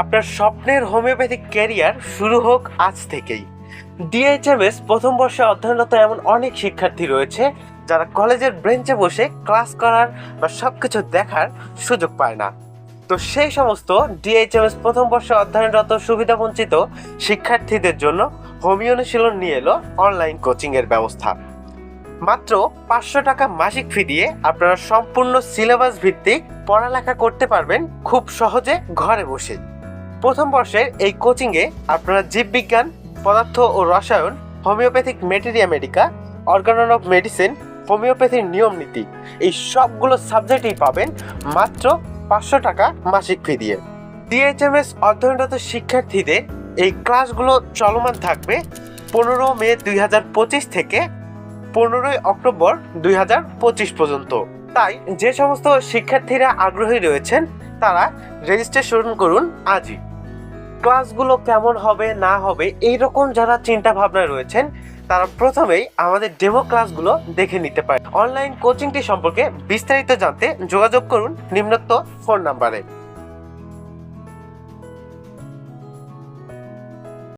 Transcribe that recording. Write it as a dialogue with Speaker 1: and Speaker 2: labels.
Speaker 1: আপনার স্বপ্নের homeopathic career শুরু হোক আজ থেকেই। ডিএইচএমএস প্রথম বর্ষে অধ্যয়নরত এমন অনেক শিক্ষার্থী রয়েছে যারা কলেজের ব্রেঞ্চে বসে ক্লাস করার বা সব কিছু দেখার সুযোগ পায় না। তো সেই সমস্ত ডিএইচএমএস প্রথম বর্ষে অধ্যয়নরত সুবিধাবঞ্চিত শিক্ষার্থীদের জন্য হোমিও অনুশীলন নিয়ে এলো অনলাইন কোচিংয়ের ব্যবস্থা। মাত্র পাঁচশো টাকা মাসিক ফি দিয়ে আপনারা সম্পূর্ণ সিলেবাস ভিত্তিক পড়ালেখা করতে পারবেন খুব সহজে ঘরে বসে। প্রথম বর্ষের এই কোচিংয়ে আপনারা জীববিজ্ঞান, পদার্থ ও রসায়ন homeopathic materia medica organon of medicine হোমিওপ্যাথির নিয়ম নীতি এই সবগুলো সাবজেক্টই পাবেন মাত্র পাঁচশো টাকা মাসিক ফি দিয়ে। ডিএইচএমএস অধ্যয়নরত শিক্ষার্থীদের এই ক্লাসগুলো চলমান থাকবে পনেরো মে দুই হাজার পঁচিশ থেকে পনেরোই অক্টোবর দুই হাজার পঁচিশ পর্যন্ত। তাই যে সমস্ত শিক্ষার্থীরা আগ্রহী রয়েছেন, তারা রেজিস্ট্রেশন করুন আজই। ক্লাসগুলো কেমন হবে, না হবে, এইরকম যারা চিন্তা ভাবনা রয়েছেন, তারা প্রথমেই আমাদের ডেমো ক্লাসগুলো দেখে নিতে পারে অনলাইন কোচিংটি সম্পর্কে বিস্তারিত জানতে যোগাযোগ করুন নিম্নোক্ত ফোন নাম্বারে